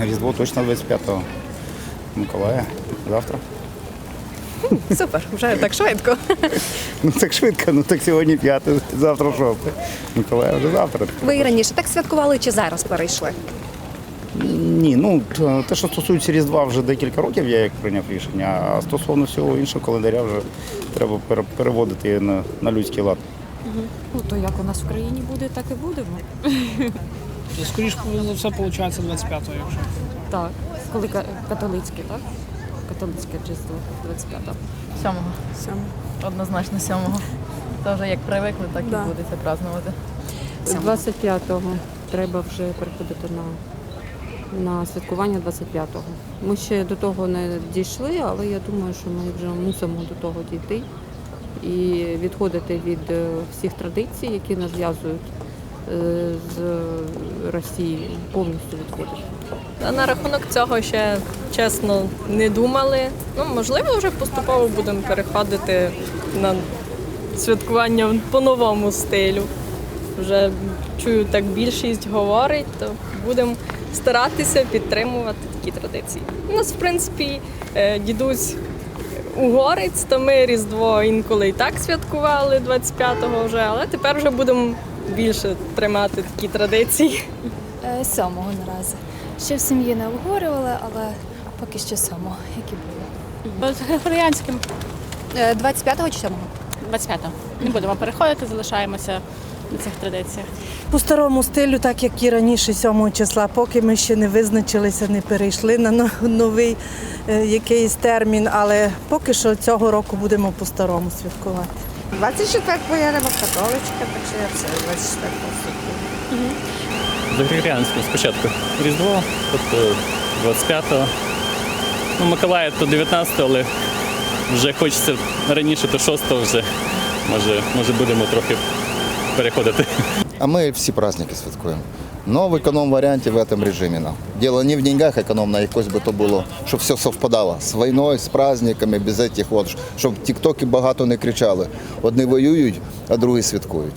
Різдво точно 25-го. Миколая. Завтра. Супер, вже так швидко. Ну так швидко, ну так сьогодні п'яте, завтра шосте. Миколая вже завтра. Ви і раніше так святкували чи зараз перейшли? Ні, ну те, що стосується Різдва, вже декілька років я як прийняв рішення, а стосовно всього іншого календаря вже треба переводити на, на людський лад. Ну то як у нас в країні буде, так і будемо. Скоріше за все, виходить 25-го, якщо. Так. Коли католицьке, так? Католицьке Різдво 25-го. Сьомого. Сьомого. Однозначно сьомого. Тож як привикли, так і будете празднувати. 25-го треба вже переходити на, на святкування 25-го. Ми ще до того не дійшли, але я думаю, що ми вже мусимо до того дійти і відходити від е, всіх традицій, які нас зв'язують е, з Росією, повністю відходити. На рахунок цього ще чесно не думали. Ну, можливо, вже поступово будемо переходити на святкування по новому стилю. Вже чую, так більшість говорить, то будемо старатися підтримувати такі традиції. У нас, в принципі, е, дідусь угорець, то ми Різдво інколи і так святкували 25-го вже, але тепер вже будемо більше тримати такі традиції. Е, Сьомого наразі. Ще в сім'ї не обговорювали, але поки що сьомого, як і було. Григоріанським 25-го Е, чи 7-го? 25-го. Не будемо переходити, залишаємося на цих традиціях. По старому стилю, так як і раніше 7 числа, поки ми ще не визначилися, не перейшли на новий е, якийсь термін, але поки що цього року будемо по старому святкувати. 24 я не католичка, так що я все 24 святкую. За Григоріанського спочатку Різдво, тобто 25-го. Ну, Миколаїв то 19-го, але вже хочеться раніше, то 6-го вже. Може, може будемо трохи переходити. А мы все праздники святкуем. Но в эконом-варианте в этом режиме. нам. Дело не в деньгах экономно, а якось би то було, щоб все совпадало. З війною, з праздниками, без этих от, щоб в тіктоки багато не кричали. Одні воюють, а другі святкують.